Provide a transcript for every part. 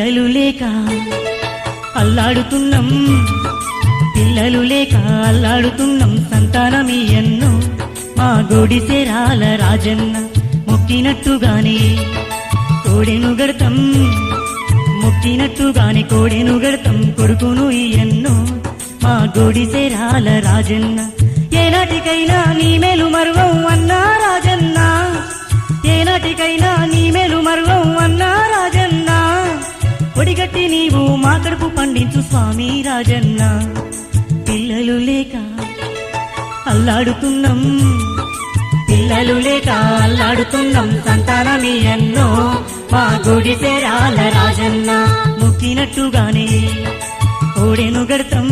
పిల్లలు లేక అల్లాడుతున్నాం. పిల్లలు లేక అల్లాడుతున్నాం. సంతానమి ఎన్నో మా గొడిసెరాల రాజన్న మొక్కినట్టుగానే కోడెను గడతం మొక్కినట్టుగానే కోడెను గడతం కొడుకును ఎన్నో మా గొడిసెరాల రాజన్న. ఏనాటికైనా నీ మేలు మరువం అన్నా రాజన్న. ఏనాటికైనా నీ ఒడిగట్టి నీవు మా కడుపు పండించు స్వామి రాజన్న. పిల్లలు లేక అల్లాడుతున్నాం. పిల్లలు లేక అల్లాడుతున్నాం. సంతానమి ఎన్నో. మా గుడి తెరాల రాజన్న. మొక్కినట్టుగానే కోడెను గడతం.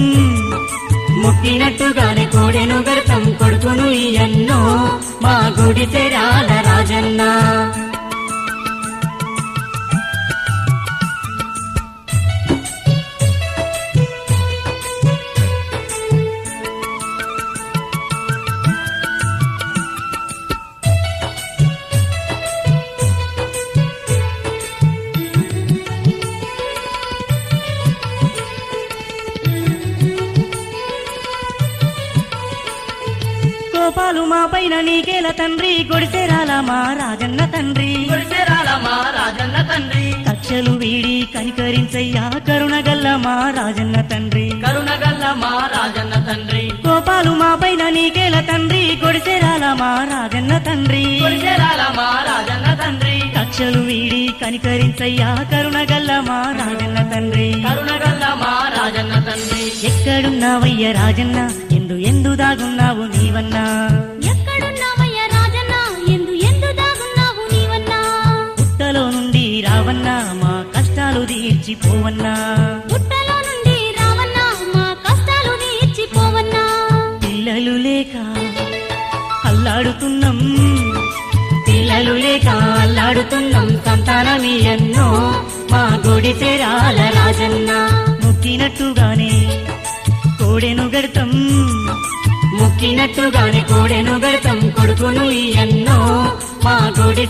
మొక్కినట్టుగానే కోడెను గడతం. కొడుకును ఎన్నో. మా గుడి తెరాల రాజన్న. కోపాలు మా పైన నీకేల తండ్రి? గొడిసెరాల మా రాజన్న తండ్రి. గుడిసెరాల మా రాజన్న తండ్రి. కక్షలు వీడి కనికరించయ్యా కరుణగల్ల మా రాజన్న తండ్రి. కరుణగల్ల మా రాజన్న తండ్రి. కోపాలు మా పైన నీకేల తండ్రి? గొడిసెరాల మా రాజన్న తండ్రి. గుడిసెరాల మా రాజన్న తండ్రి. కక్షలు వీడి కనికరించయ్యా కరుణగల్ల మా రాజన్న తండ్రి. కరుణగల్ల మా రాజన్న తండ్రి. ఎక్కడున్నావయ్య రాజన్న? ఎందు ఎందు దాగున్నావు నీవన్నా? ఎక్కడున్నావయ్యా రాజన్న? ఎందు ఎందు దాగున్నావు నీవన్నా? పుట్టలో నుండి రావన్నా మా కష్టాలు తీర్చిపోవన్నా? పుట్టలో నుండి రావన్నా మా కష్టాలు తీర్చిపోవన్నా? పిల్లలు లేక అల్లాడుతున్నాం. పిల్లలు లేక అల్లాడుతున్నాం. సంతానమి ఎన్నో మా గుడి తెరాల రాజన్న. మొక్కినట్టుగానే కూడెను గడతం మొక్కినట్టుగానే కూడెను గడతం కొడుకును ఎన్నో మా గుడి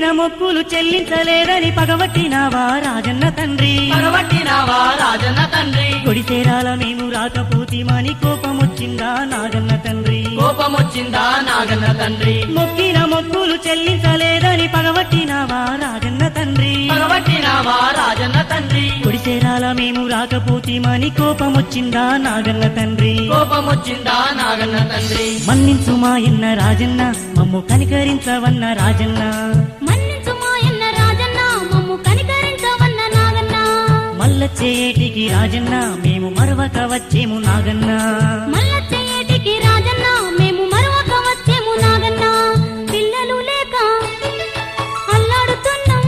మొక్కిన మొక్కులు చెల్లించలేదని పగబట్టినావా రాజన్న తండ్రి? పగబట్టినావా రాజన్న తండ్రి? కొడిసేరాల మేము రాకపోతిమని కోపమొచ్చిందా నాగన్న తండ్రి? కోపమొచ్చిందా నాగన్న తండ్రి? మొక్కిన మొక్కులు చెల్లించలేదని పగబట్టినావా రాజన్న తండ్రి? పగబట్టినావా రాజన్న తండ్రి? కొడిసేరాల మేము రాకపోతిమని కోపమొచ్చిందా నాగన్న తండ్రి? కోపమొచ్చిందా నాగన్న తండ్రి? మన్నించు మా ఎన్న రాజన్న మమ్ము కనికరించవన్న రాజన్న. మల్లచ్చేటికి రాజన్న మేము మరవక వచ్చేము నాగన్న. మల్లచ్చ ఏటికి రాజన్న మేము మరొక వచ్చేము నాగన్న. పిల్లలు లేక అల్లాడుతున్నాం.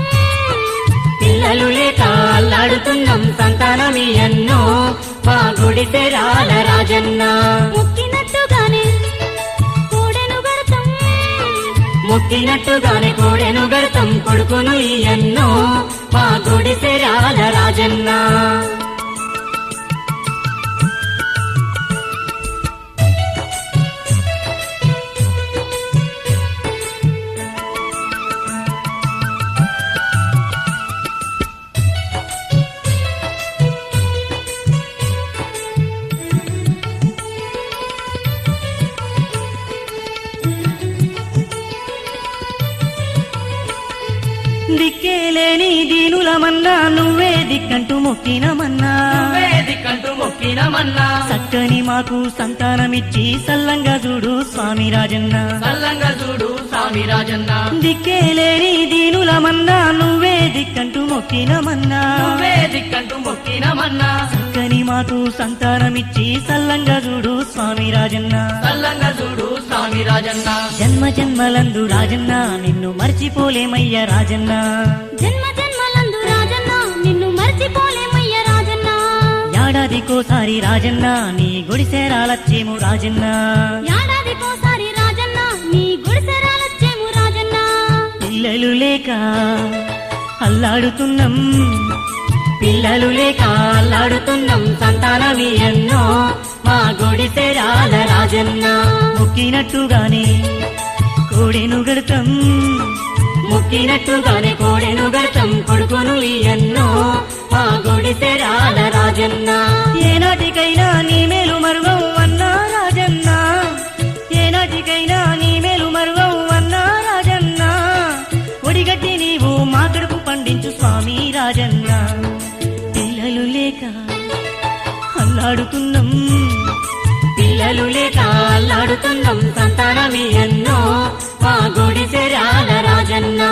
పిల్లలు లేక అల్లాడుతున్నాం సంతానమి ఎన్నో. మా గుడి తెరాల రాజన్న. మొక్కినట్టుగానే కోడెను గడతాం. మొక్కినట్టుగానే కోడెను గడతాం కొడుకును ఎన్నో. మా గుడి తెరాల రాజన్న దిక్కేలేని దీనులమన్నా నువ్వే దిక్కంటూ మొక్కినమన్నా. వేదికంటూ మొక్కినమన్నా. చక్కని మాకు సంతానమిచ్చి సల్లంగా చూడు స్వామి రాజన్న సల్లంగా చూడు స్వామి రాజన్న దిక్కేలేని దీనులమన్నా నువ్వే దిక్కంటూ మొక్కినమన్నా. వేదికంటూ మొక్కినమన్నా. చక్కని మాకు సంతానమిచ్చి సల్లంగా చూడు స్వామి రాజన్న. సల్లంగా చూడు స్వామి రాజన్న. జన్మ జన్మలందు రాజన్న నిన్ను మర్చిపోలేమయ్య రాజన్న. జన్మ జన్మలందు రాజన్న నిన్ను మర్చిపోలేమయ్య రాజన్న. ఏడాదికోసారి రాజన్న నీ గుడిసేరాలచ్చేము రాజన్న. ఏడాదికోసారి రాజన్న నీ గుడిసెరాలొచ్చేము రాజన్న. పిల్లలు లేక అల్లాడుతున్నాం పిల్లలు లేక అల్లాడుతున్నాం సంతానమి ఎన్నో. మా గుడిసెరాల రాజన్న ముక్కినట్టుగానే కోడెను గడతం. ముక్కినట్టుగానే కోడెను గడతం కొడుకును ఎన్నో. మా గుడిసెరాల రాజన్న ఏనాటికైనా నీ మేలు మరుగవు అన్నా రాజన్న. ఏనాటికైనా నీ మేలు మరుగవు అన్నా రాజన్న. ఒడిగట్టి నీవు మా కడుపు పండించు స్వామి రాజన్న. లేక అల్లాడుతున్నాం పిల్లలు లేక అల్లాడుతున్నాం సంతానమి ఎన్నో. మా గుడి రాజన్న.